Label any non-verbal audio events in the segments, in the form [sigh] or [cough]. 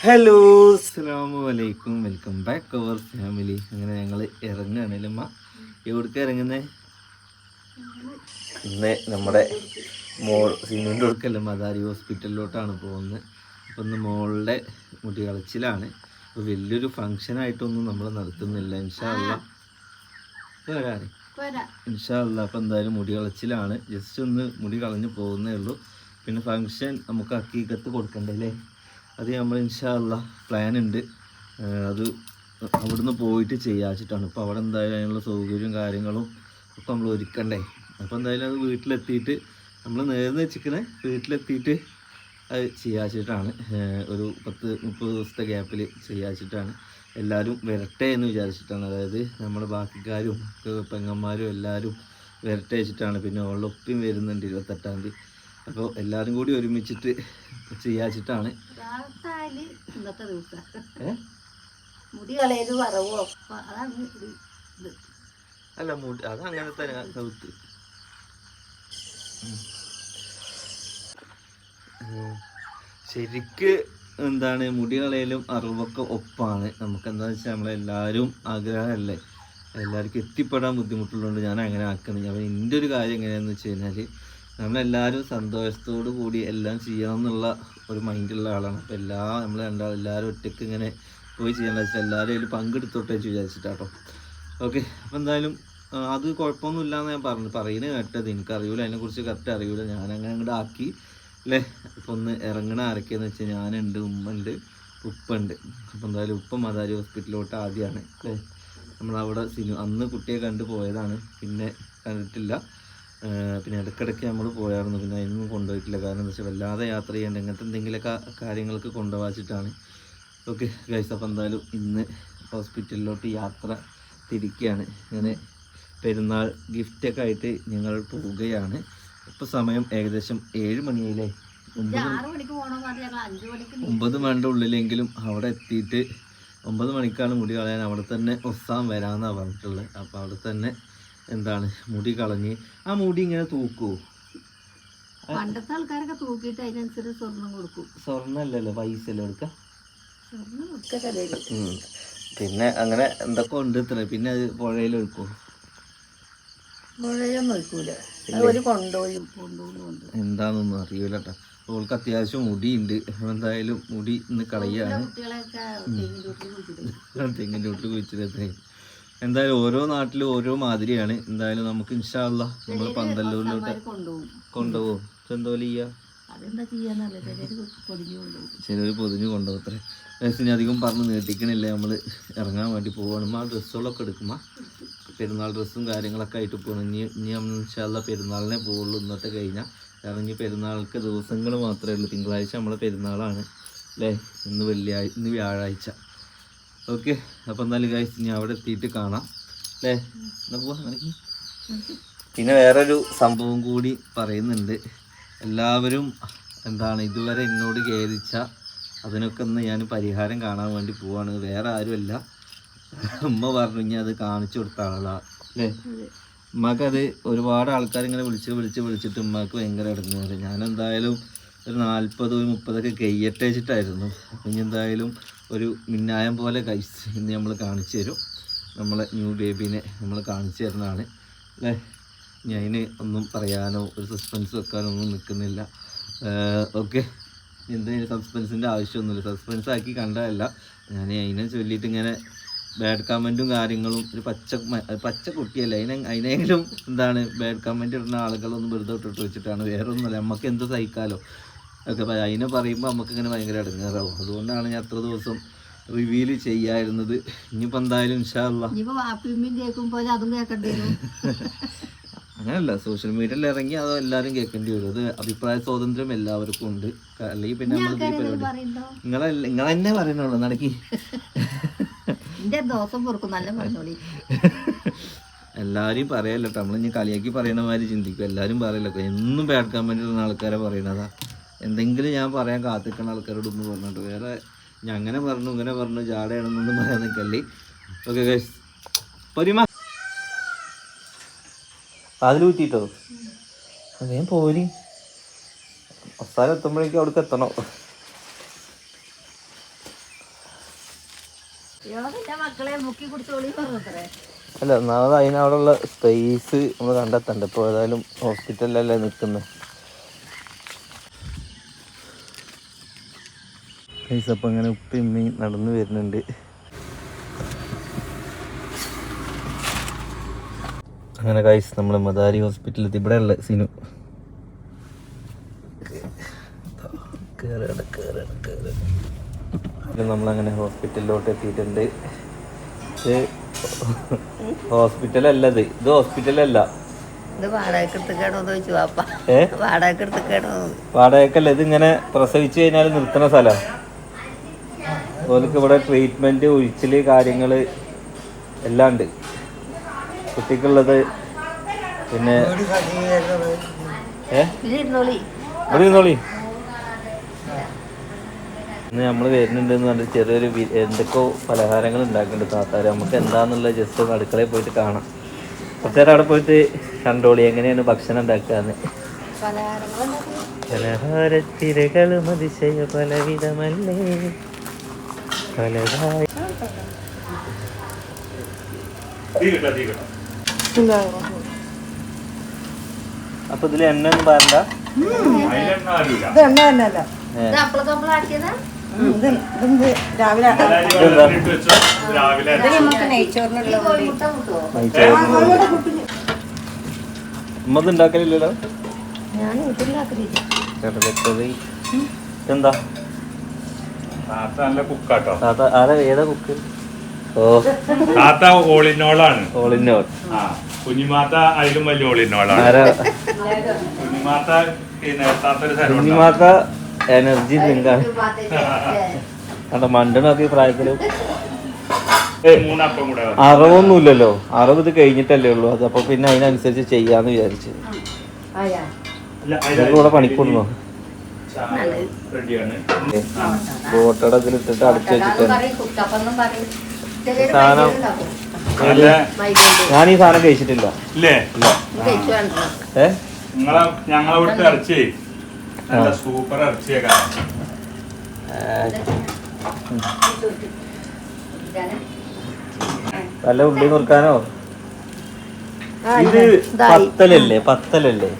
Hello അസ്സാം വലൈക്കും welcome back അവർ family അങ്ങനെ ഞങ്ങൾ ഇറങ്ങുകയാണ് അമ്മ എവിടേക്ക് ഇറങ്ങുന്നേ? ഇന്ന് നമ്മുടെ മോൾ സിമെന്റ് കൊടുക്കല്ലേ മദാരി ഹോസ്പിറ്റലിലോട്ടാണ് പോകുന്നത്. അപ്പം ഇന്ന് മോളുടെ മുടി കളച്ചിലാണ്. അപ്പോൾ വലിയൊരു ഫങ്ഷനായിട്ടൊന്നും നമ്മൾ നടത്തുന്നില്ല. ഇൻഷാല്ല വരാനേ ഇൻഷാല്ല അപ്പം എന്തായാലും മുടി കളച്ചിലാണ്. ജസ്റ്റ് ഒന്ന് മുടി കളഞ്ഞ് പോകുന്നേ ഉള്ളൂ. പിന്നെ ഫങ്ഷൻ നമുക്ക് അക്കീകത്ത് കൊടുക്കണ്ടേ അല്ലേ? അത് നമ്മൾ ഇൻഷാല്ല പ്ലാൻ ഉണ്ട്. അത് അവിടുന്ന് പോയിട്ട് ചെയ്യാച്ചിട്ടാണ്. ഇപ്പോൾ അവിടെ എന്തായാലും അതിനുള്ള സൗകര്യവും കാര്യങ്ങളും ഒക്കെ നമ്മൾ ഒരുക്കണ്ടേ? അപ്പോൾ എന്തായാലും അത് വീട്ടിലെത്തിയിട്ട് നമ്മൾ നേർന്ന് വെച്ചിരിക്കണേ വീട്ടിലെത്തിയിട്ട് അത് ചെയ്യാച്ചിട്ടാണ്. ഒരു പത്ത് മുപ്പത് ദിവസത്തെ ഗ്യാപ്പിൽ ചെയ്യാച്ചിട്ടാണ്. എല്ലാവരും വരട്ടെ എന്ന് വിചാരിച്ചിട്ടാണ്. അതായത് നമ്മുടെ ബാക്കിക്കാരും പെങ്ങന്മാരും എല്ലാവരും വരട്ടെ വെച്ചിട്ടാണ്. പിന്നെ അവളുടെ ഒപ്പം വരുന്നുണ്ട് ഇരുപത്തെട്ടാം തീയതി. അപ്പോൾ എല്ലാവരും കൂടി ഒരുമിച്ചിട്ട് ചെയ്യാച്ചിട്ടാണ്. ഇന്നത്തെ ദിവസം? മുടി വറവോ? അതാണ് അല്ല മുടി അത് അങ്ങനത്തെ കൗത്ത്. ശരിക്ക് എന്താണ് മുടി കളയലും അറിവൊക്കെ ഒപ്പാണ്. നമുക്ക് എന്താണെന്ന് വെച്ചാൽ നമ്മളെല്ലാവരും ആഗ്രഹമല്ലേ? എല്ലാവർക്കും എത്തിപ്പെടാൻ ബുദ്ധിമുട്ടുള്ളതുകൊണ്ട് ഞാൻ അങ്ങനെ ആക്കുന്നത് അപ്പം എന്റെ ഒരു കാര്യം എങ്ങനെയാണെന്ന് വെച്ച് കഴിഞ്ഞാൽ നമ്മളെല്ലാവരും സന്തോഷത്തോടു കൂടി എല്ലാം ചെയ്യണം എന്നുള്ള ഒരു മൈൻഡുള്ള ആളാണ്. അപ്പോൾ എല്ലാ നമ്മൾ രണ്ടാൾ എല്ലാവരും ഒറ്റയ്ക്ക് ഇങ്ങനെ പോയി ചെയ്യാൻ വെച്ചാൽ എല്ലാവരും അതിൽ പങ്കെടുത്തോട്ടെ എന്ന് വിചാരിച്ചിട്ടാട്ടോ. ഓക്കെ അപ്പം എന്തായാലും അത് കുഴപ്പമൊന്നുമില്ല എന്ന് ഞാൻ പറഞ്ഞു പറയുന്നത് കേട്ടത്. എനിക്കറിയില്ല അതിനെക്കുറിച്ച് കറക്റ്റ് അറിയില്ല ഞാൻ അങ്ങനെ അങ്ങോട്ട് ആക്കി അല്ലേ? ഇപ്പം ഒന്ന് ഇറങ്ങണ ആരൊക്കെയെന്ന് വെച്ചാൽ ഞാനുണ്ട് ഉമ്മ ഉണ്ട് അപ്പോൾ എന്തായാലും ഉപ്പ മതാരി ഹോസ്പിറ്റലിലോട്ട് ആദ്യമാണ് അല്ലേ? നമ്മളവിടെ സിനിമ അന്ന് കുട്ടിയെ കണ്ടു പോയതാണ്. പിന്നെ കണ്ടിട്ടില്ല. പിന്നെ ഇടയ്ക്കിടയ്ക്ക് നമ്മൾ പോയായിരുന്നു പിന്നെ അതിനൊന്നും കൊണ്ടുപോയിട്ടില്ല. കാരണം എന്താ വെച്ചാൽ വല്ലാതെ യാത്ര ചെയ്യേണ്ട ഇങ്ങനത്തെ എന്തെങ്കിലുമൊക്കെ കാര്യങ്ങൾക്ക് കൊണ്ടുപോകാച്ചിട്ടാണ്. ഓക്കെ ഗൈസ് അപ്പം എന്തായാലും ഇന്ന് ഹോസ്പിറ്റലിലോട്ട് യാത്ര തിരിക്കുകയാണ് ഇങ്ങനെ പെരുന്നാൾ ഗിഫ്റ്റൊക്കെ ആയിട്ട് ഞങ്ങൾ പോവുകയാണ്. ഇപ്പോൾ സമയം ഏകദേശം ഏഴ് മണിയായില്ലേ? ഒമ്പത് മണിയുടെ ഉള്ളിലെങ്കിലും അവിടെ എത്തിയിട്ട് ഒമ്പത് മണിക്കാണ് മുടി കളയാൻ. അവിടെ തന്നെ ഒസാം വരാമെന്നാണ് പറഞ്ഞിട്ടുള്ളത്. അപ്പോൾ അവിടെ തന്നെ എന്താണ്? മുടി കളഞ്ഞ്. ആ മുടി ഇങ്ങനെ തൂക്കൂ. പണ്ടത്തെ ആൾക്കാരൊക്കെ തൂക്കിയിട്ട് അതിനനുസരിച്ച് സ്വർണം കൊടുക്കും. സ്വർണല്ലല്ലോ പൈസ അല്ലേ കൊടുക്കൊക്കെ പിന്നെ അങ്ങനെ എന്തൊക്കെ ഉണ്ട് ഇത്ര പിന്നെ അത് പുഴയിൽ ഒഴുക്കും? മുഴയൊന്നും ഒഴിക്കൂല. അത് ഒരു കൊണ്ടുപോയി കൊണ്ടുപോകുന്നുണ്ട് എന്താണെന്നൊന്നും അറിയൂല കേട്ടോ അവൾക്ക് അത്യാവശ്യം മുടിയുണ്ട്. എന്തായാലും മുടി ഇന്ന് കളയാണ്. തെങ്ങിന്റെ വീട്ടിൽ കുഴിച്ചിട്ട് എന്തായാലും ഓരോ നാട്ടിലും ഓരോ മാതിരിയാണ്. എന്തായാലും നമുക്ക് ഇൻഷാല്ല നമ്മൾ പന്തല്ലൂരിലോട്ട് കൊണ്ടുപോകും. അതെന്താ ചെയ്യാന്നല്ല ചിലര് പൊതിഞ്ഞു കൊണ്ടുപോകത്രേ ഡ്രസ്സിന് അധികം പറഞ്ഞ് നീട്ടിക്കണില്ല. നമ്മൾ ഇറങ്ങാൻ വേണ്ടി പോവാണ്. ആ ഡ്രസ്സുകളൊക്കെ എടുക്കുമ്പോൾ പെരുന്നാൾ ഡ്രസ്സും കാര്യങ്ങളൊക്കെ ആയിട്ട് പോകണം ഇനി ഇനി നമ്മൾ ഇൻഷാല്ല പെരുന്നാളിനെ പോവുള്ളൂ ഇന്നത്തെ കഴിഞ്ഞാൽ കാരണം ഇനി പെരുന്നാൾക്ക് ദിവസങ്ങൾ മാത്രമേ ഉള്ളൂ. തിങ്കളാഴ്ച നമ്മളെ പെരുന്നാളാണ്. അല്ലേ ഇന്ന് വെള്ളിയാഴ്ച ഇന്ന് വ്യാഴാഴ്ച. ഓക്കെ അപ്പോൾ എന്തായാലും ഗൈസ് ഇനി അവിടെ എത്തിയിട്ട് കാണാം. അല്ലേ? പിന്നെ വേറൊരു സംഭവം കൂടി പറയുന്നുണ്ട്. എല്ലാവരും എന്താണ് ഇതുവരെ എന്നോട് ഖേദിച്ച അതിനൊക്കെ ഒന്ന് ഞാൻ പരിഹാരം കാണാൻ വേണ്ടി പോവാണ്. വേറെ ആരുമല്ല. ഉമ്മ പറഞ്ഞു ഇനി അത് കാണിച്ചു കൊടുത്ത ആളാ. അല്ലേ? ഉമ്മക്കത് ഒരുപാട് ആൾക്കാർ ഇങ്ങനെ വിളിച്ച് വിളിച്ച് വിളിച്ചിട്ട് ഉമ്മക്ക് ഭയങ്കര ഇടങ്ങി ഞാൻ എന്തായാലും ഒരു നാൽപ്പത് മുപ്പതൊക്കെ കയ്യട്ടേച്ചിട്ടായിരുന്നു. അപ്പം ഇനി എന്തായാലും ഒരു മിന്നായം പോലെ കഴിച്ച് ഇന്ന് നമ്മൾ കാണിച്ചു തരും. നമ്മളെ ന്യൂ ബേബീനെ നമ്മൾ കാണിച്ചു തരുന്നതാണ്. അല്ലേ? ഞാൻ ഒന്നും പറയാനോ ഒരു സസ്പെൻസ് വെക്കാനോ ഒന്നും നിൽക്കുന്നില്ല. ഓക്കെ എന്തെങ്കിലും സസ്പെൻസിന്റെ ആവശ്യമൊന്നുമില്ല. സസ്പെൻസ് ആക്കി കണ്ടതല്ല. ഞാൻ അതിനെ ചൊല്ലിയിട്ട് ഇങ്ങനെ ബാഡ് കമന്റും കാര്യങ്ങളും ഒരു പച്ച പച്ച കുട്ടിയല്ല? അതിനെ അതിനെങ്കിലും എന്താണ് ബാഡ് കമന്റ് ഇടുന്ന ആളുകളൊന്നും വെറുതെ ഇട്ടിട്ട് വെച്ചിട്ടാണ്. വേറെ ഒന്നുമല്ല നമുക്ക് എന്ത് സഹിക്കാലോ? ഒക്കെ അതിനെ പറയുമ്പോൾ നമുക്ക് ഇങ്ങനെ ഭയങ്കര ഇടങ്ങേറാവും അതുകൊണ്ടാണ് ഞാൻ അത്ര ദിവസം റിവീൽ ചെയ്യായിരുന്നത്. ഇനിയിപ്പോൾ എന്തായാലും ഇൻഷാല്ല അങ്ങനല്ല സോഷ്യൽ മീഡിയയിൽ ഇറങ്ങി അത് എല്ലാവരും കേൾക്കേണ്ടി വരും. അത് അഭിപ്രായ സ്വാതന്ത്ര്യം എല്ലാവർക്കും ഉണ്ട്. അല്ലെങ്കിൽ പിന്നെ നമ്മൾ പരിപാടി നിങ്ങളെ നിങ്ങൾ തന്നെ പറയണുള്ളൂ നടക്കി എല്ലാരും എല്ലാവരും പറയല്ലോ നമ്മളിഞ്ഞ് നമ്മളിനി കളിയാക്കി പറയണ മാതിരി ചിന്തിക്കും. എല്ലാവരും പറയല്ലോ എന്നും ബാഡ് കമന്റ് ആൾക്കാരെ പറയണതാ. എന്തെങ്കിലും ഞാൻ പറയാൻ കാത്തിക്കുന്ന ആൾക്കാരോട് ഒന്ന് പറഞ്ഞിട്ട് വേറെ ഞാൻ അങ്ങനെ പറഞ്ഞു ഇങ്ങനെ പറഞ്ഞു ജാടയാണെന്നൊന്നും പറയാൻ നിൽക്കല്ലേ ഓക്കെ ഗൈസ് പൊരിമ അതിൽ ഊറ്റിട്ടോ അതേ പോരി. അവസാനം എത്തുമ്പോഴേക്കും അവിടേക്ക് എത്തണോ. അല്ല ഒന്നാമത് അതിനവിടെയുള്ള സ്പേസ് നമ്മൾ കണ്ടെത്തണ്ട. ഇപ്പോൾ ഏതായാലും ഹോസ്പിറ്റലിലല്ലേ നിൽക്കുന്നത് പൈസ അപ്പം അങ്ങനെ ഉപ്പയും ഉമ്മയും നടന്നു വരുന്നുണ്ട്. അങ്ങനെ കൈസ് നമ്മൾ മദാരി ഹോസ്പിറ്റലിൽ എത്തി സിനു. കേറാണ് കേറാണ് കേറാണ്. നമ്മളങ്ങനെ ഹോസ്പിറ്റലിലോട്ട് എത്തിയിട്ടുണ്ട്. ഇത് ഹോസ്പിറ്റലല്ല ഇത്. ഇത് ഹോസ്പിറ്റലല്ല വാപ്പ. ഏ? വാടകയ്ക്കല്ല ഇത് ഇങ്ങനെ പ്രസവിച്ചു കഴിഞ്ഞാൽ നിർത്തുന്ന സ്ഥലം. ഓർക്ക് ഇവിടെ ട്രീറ്റ്മെന്റ് ഒഴിച്ചിൽ കാര്യങ്ങൾ എല്ലാം ഉണ്ട് കുട്ടിക്കുള്ളത് പിന്നെ ഏ? ഇരുന്നോളി. ഇവിടെ ഇരുന്നോളി. ഇന്ന് നമ്മൾ വരുന്നുണ്ട് എന്ന് പറഞ്ഞിട്ട് ചെറിയൊരു എന്തൊക്കെയോ പലഹാരങ്ങൾ ഉണ്ടാക്കുന്നുണ്ട് താത്താര്. നമുക്ക് എന്താണെന്നുള്ള ജസ്റ്റ് ഒന്ന് അടുക്കളയിൽ പോയിട്ട് കാണാം. കുറച്ച് നേരം അവിടെ പോയിട്ട് കണ്ടോളി എങ്ങനെയാണ് ഭക്ഷണം ഉണ്ടാക്കാന്ന്. പലഹാരത്തിരകളും അതിശയ പലവിധമല്ലേ. പലതായി അപ്പൊ ഇതിൽ എണ്ണ ഒന്നും പാരണ്ട. ഇത് അപ്പള നല്ല കുക്കാട്ടോ. താത്ത ആരാ ഏതാ കുക്ക് ഓ. താത്ത ഓളിനോളാണ്. ഓളിനോൾ. ആ കുഞ്ഞിമാത്ത അതിലും വലിയ ഓളിനോളാണ്. ആരാ? കുഞ്ഞിമാത്ത പിന്നെ താത്തൊരു സ്ഥലം കുഞ്ഞിമാക്ക എനർജി ഡ്രിങ്കാണ് കണ്ട മണ്ടനൊക്കെ ഈ പ്രായത്തിൽ. മൂന്നപ്പം കൂടെ അറവൊന്നുമില്ലല്ലോ. അറവ് ഇത് കഴിഞ്ഞിട്ടല്ലേ ഉള്ളൂ. അത് അപ്പൊ പിന്നെ അതിനനുസരിച്ച് ചെയ്യാന്ന് വിചാരിച്ചു. ഇവിടെ പണിക്കൂടുന്നോ? റെഡിയാണ് ബോട്ടയുടെ ഇതിലിട്ടിട്ട് അടച്ചു വെച്ചിട്ട് സാധനം ഞാൻ ഈ സാധനം കഴിച്ചിട്ടില്ല. ഇല്ലേ? കഴിച്ചു ഏ? നിങ്ങളെ ഞങ്ങളെ ഇവിടുത്തെ ഇറച്ചി. നല്ല സൂപ്പർ ഇറച്ചിയൊക്കെ നല്ല ഉള്ളി മുറുക്കാനോ? ഇത് പത്തലല്ലേ? പത്തലല്ലേ?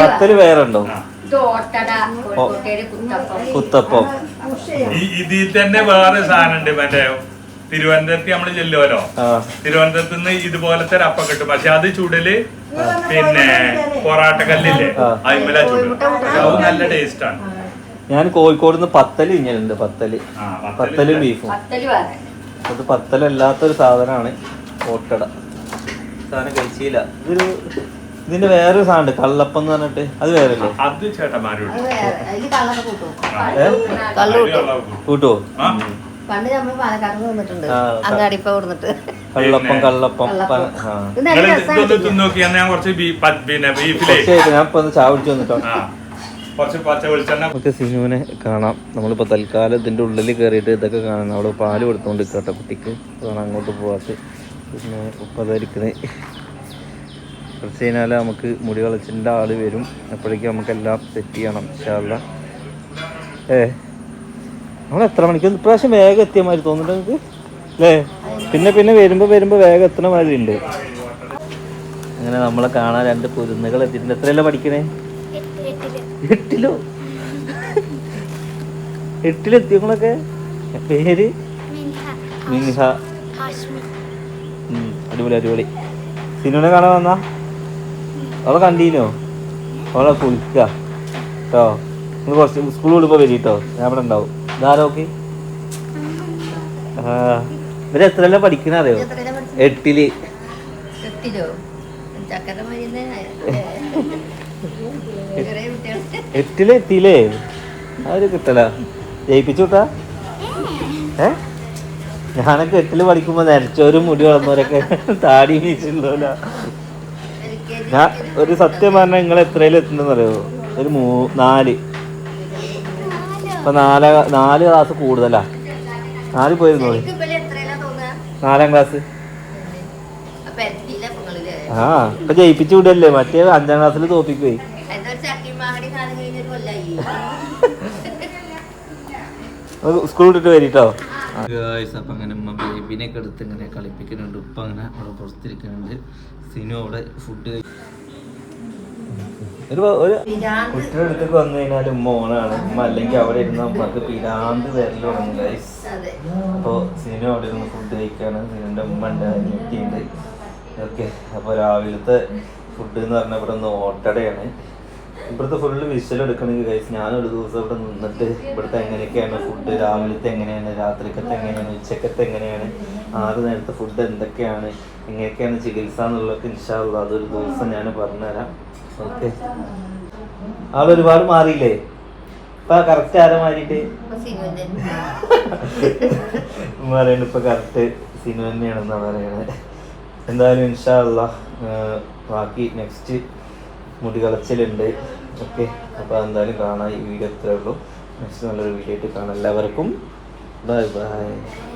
പത്തൽ വേറെ ഉണ്ടോ? കുത്തപ്പം. ഈ- ഇതിൽ തന്നെ വേറെ സാധനം ഉണ്ട് മറ്റേ തിരുവനന്തപുരത്ത് നമ്മൾ ചെല്ലുമല്ലോ തിരുവനന്തപുരത്ത് നിന്ന് ഇതുപോലത്തെ ഒരു അപ്പം കിട്ടും പക്ഷെ അത് ചുടൽ പിന്നെ പൊറാട്ട കല്ലില്ലേ ആ. അതിമല ചുടും അത് നല്ല ടേസ്റ്റ് ആണ് ഞാൻ കോഴിക്കോട് നിന്ന് പത്തൽ ഇങ്ങനെയുണ്ട് പത്തൽ. ആ, പത്തൽ പത്തലും ബീഫും. അത് പത്തലല്ലാത്തൊരു സാധനമാണ് ഓട്ടട. സാധനം കഴിച്ചില്ല. ഇതൊരു ഇതിന്റെ വേറൊരു സാധനം കള്ളപ്പം എന്ന് പറഞ്ഞിട്ട്. അത് വേറെ അത് ചേട്ടന്മാരോട് അത് വേറെ അതിൽ കള്ളൊക്കെ കൂട്ടും ഏ? കള്ള് കൂട്ടും. കൂട്ടോ പണ്ട് നമ്മൾ പാലക്കാട് നിന്നിട്ടുണ്ട് കൊടുത്തിട്ട് കള്ളപ്പം കള്ളപ്പം ഞാൻ കുറച്ച് പിന്നെ ഞാൻ ഇപ്പൊ ഒന്ന് ചായ കുടിച്ചു വന്നിട്ടോ. കുറച്ച് പച്ച വെളിച്ചെണ്ണ. നമുക്ക് സിനുവിനെ കാണാം. നമ്മളിപ്പോൾ തൽക്കാലം ഇതിന്റെ ഉള്ളിൽ കയറിയിട്ട് ഇതൊക്കെ കാണാം അവിടെ പാൽ കൊടുത്തോണ്ട് കേട്ടോ കുട്ടിക്ക്. അതാണ് അങ്ങോട്ട് പോവാത്ത. പിന്നെ ഉപ്പതായിരിക്കണേ കുറച്ച് കഴിഞ്ഞാൽ നമുക്ക് മുടി കളച്ചിന്റെ ആൾ വരും. അപ്പോഴേക്കും നമുക്കെല്ലാം സെറ്റ് ചെയ്യണം ഇൻഷാല്ല ഏ നമ്മൾ എത്ര മണിക്ക് ഇപ്രാവശ്യം വേഗം എത്തിയ മാതിരി തോന്നുന്നുണ്ട് നിങ്ങൾക്ക് അല്ലേ? പിന്നെ പിന്നെ വരുമ്പോൾ വരുമ്പോൾ വേഗം എത്തണ മാതിരി ഉണ്ട്. അങ്ങനെ നമ്മളെ കാണാൻ രണ്ട് കുരുന്നുകൾ എത്തിയിട്ടുണ്ട്. എത്രയല്ല പഠിക്കണേ? എട്ടിലോ? എട്ടിലെത്തിയങ്ങളൊക്കെ പേര്? മിൻഹ. അടിപൊളി അടിപൊളി. സിനിമ കാണാൻ വന്നാ? അവളെ കണ്ടീനോ? അവളെ കുളിക്ക. കേട്ടോ നിങ്ങൾ കുറച്ച് സ്കൂൾ വിടുമ്പോൾ വരി കേട്ടോ ഞാൻ അവിടെ ഉണ്ടാവും. ഇതാരോക്കെ ആ. ഇവർ എത്രയല്ല പഠിക്കണ അറിയോ? എട്ടിൽ. എട്ടിലോ? എത്തിയില്ലേ അവർ കിട്ടല ജയിപ്പിച്ചു വിട്ടാ? ഏ? ഞാനൊക്കെ എട്ടിൽ പഠിക്കുമ്പോ നരച്ചോരും മുടി വളർന്നവരൊക്കെ താടി വീശുള്ളൂല ഞാൻ ഒരു സത്യം പറഞ്ഞാൽ നിങ്ങൾ എത്രയിലും എത്തുന്നെന്ന് അറിയോ ഒരു മൂ നാല്. ഇപ്പൊ നാല നാല് ക്ലാസ് കൂടുതലാ. നാല് പോയിരുന്നു? നാലാം ക്ലാസ് ആ ഇപ്പൊ ജയിപ്പിച്ചു വിടല്ലേ? മറ്റേ അഞ്ചാം ക്ലാസ്സിൽ തോപ്പിക്കുപോയി കൊല്ലായി. [laughs] സ്കൂൾ വിട്ടിട്ട് വരിട്ടോ? അപ്പം അങ്ങനെ ഉമ്മ ബേബിനെയൊക്കെ എടുത്ത് ഇങ്ങനെ കളിപ്പിക്കുന്നുണ്ട്. ഉപ്പ അങ്ങനെ അവിടെ പുറത്തിരിക്കുന്നുണ്ട്. സിനു അവിടെ ഫുഡ് ഒരു ഒരു കുട്ടിയുടെ അടുത്തേക്ക് വന്നു കഴിഞ്ഞാൽ ഉമ്മ ഓണാണ്. ഉമ്മ അല്ലെങ്കിൽ അവിടെ ഇരുന്ന് നമുക്ക് പിരാന്ത് വരൽ തുടങ്ങും ഗൈസ് അതെ. അപ്പോൾ സിനു അവിടെ ഇരുന്ന് ഫുഡ് കഴിക്കാണ്. സിനുന്റെ ഉമ്മ ഉണ്ട് അനിയത്തിയുണ്ട്. ഓക്കെ അപ്പോൾ രാവിലത്തെ ഫുഡ് എന്ന് പറഞ്ഞാൽ ഇവിടെ ഒന്ന് ഓട്ടടയാണ്. ഇവിടുത്തെ ഫുള്ള് വിഷ്വൽ എടുക്കണമെങ്കിൽ കഴിച്ച് ഞാനൊരു ദിവസം ഇവിടെ നിന്നിട്ട് ഇവിടുത്തെ എങ്ങനെയൊക്കെയാണ് ഫുഡ് രാവിലത്തെ എങ്ങനെയാണ് രാത്രിക്കത്തെ എങ്ങനെയാണ് ഉച്ചക്കത്തെ എങ്ങനെയാണ് ആറ് നേരത്തെ ഫുഡ് എന്തൊക്കെയാണ് എങ്ങനെയൊക്കെയാണ് ചികിത്സ എന്നുള്ളതൊക്കെ ഇൻഷാല്ല അതൊരു ദിവസം ഞാൻ പറഞ്ഞുതരാം. ഓക്കെ ആളൊരുപാട് മാറിയില്ലേ? ഇപ്പൊ കറക്റ്റ് ആരെ മാറിയിട്ട്? പറയുന്നത് ഇപ്പൊ കറക്റ്റ് സിനിമ തന്നെയാണെന്നാ പറയണത് എന്തായാലും ഇൻഷാല്ല ബാക്കി നെക്സ്റ്റ് മുടി കളച്ചിലുണ്ട് ഓക്കെ. അപ്പോൾ എന്തായാലും കാണാം. ഈ വീഡിയോ ഇത്രേ ഉള്ളൂ. നെക്സ്റ്റ് നല്ലൊരു വീഡിയോ ആയിട്ട് കാണാം. എല്ലാവർക്കും ബൈ ബൈ.